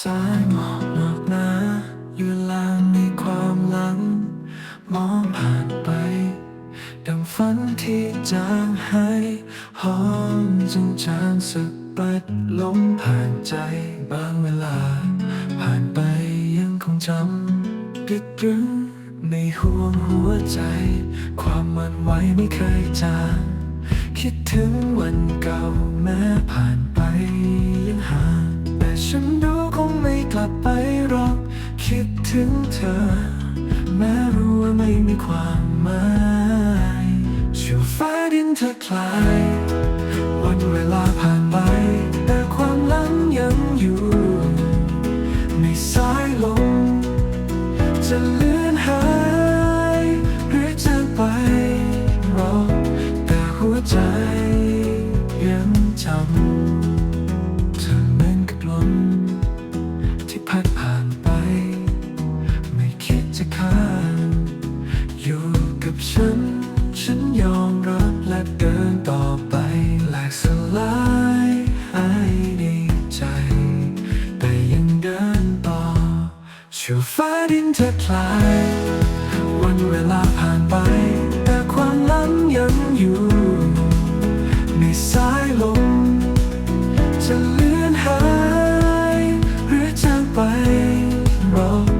สายหมอกหมอกหนาอยู่ลางในความหลัง มองผ่านไป ดังฝันที่จางหายหอมจงจางสักปัดลมผ่านใจบางเวลา ผ่านไปยังคงจำปิดรึงในห่วงหัวใจ ความมันไหวไม่เคยจาง คิดถึงวันเก่าแม้ผ่านไป อ แม้รู้ว่าไม่มีความหมายชั่วฟ้าดินเธอคลาย วันเวลาผ่านไป แต่ความหลังยังอยู่ในสายลม จะเลือนหายหรือจะไปรอแต่หัวใจยังจำเธอเหมือนกับลมที่พัดผ่าน กับฉัน ฉันยอมรับและเดินต่อไปแหลกสลายหายในใจ แต่ยังเดินต่อชั่วฟ้าดินเธอคลาย วันเวลาผ่านไป แต่ความหลังยังอยู่ ในสายลมจะเลือนหาย หรือจะไปรอ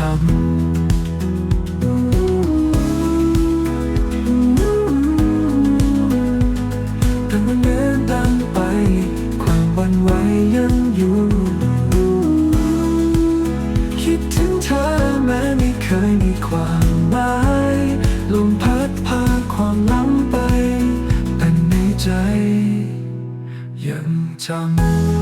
ยังจำแต่มันเดินตามไปความหวันไหวยังอยู่ คิดถึงเธอแม้ไม่เคยมีความหมายลมพัดพาความล้ำไป แต่ในใจยังจำ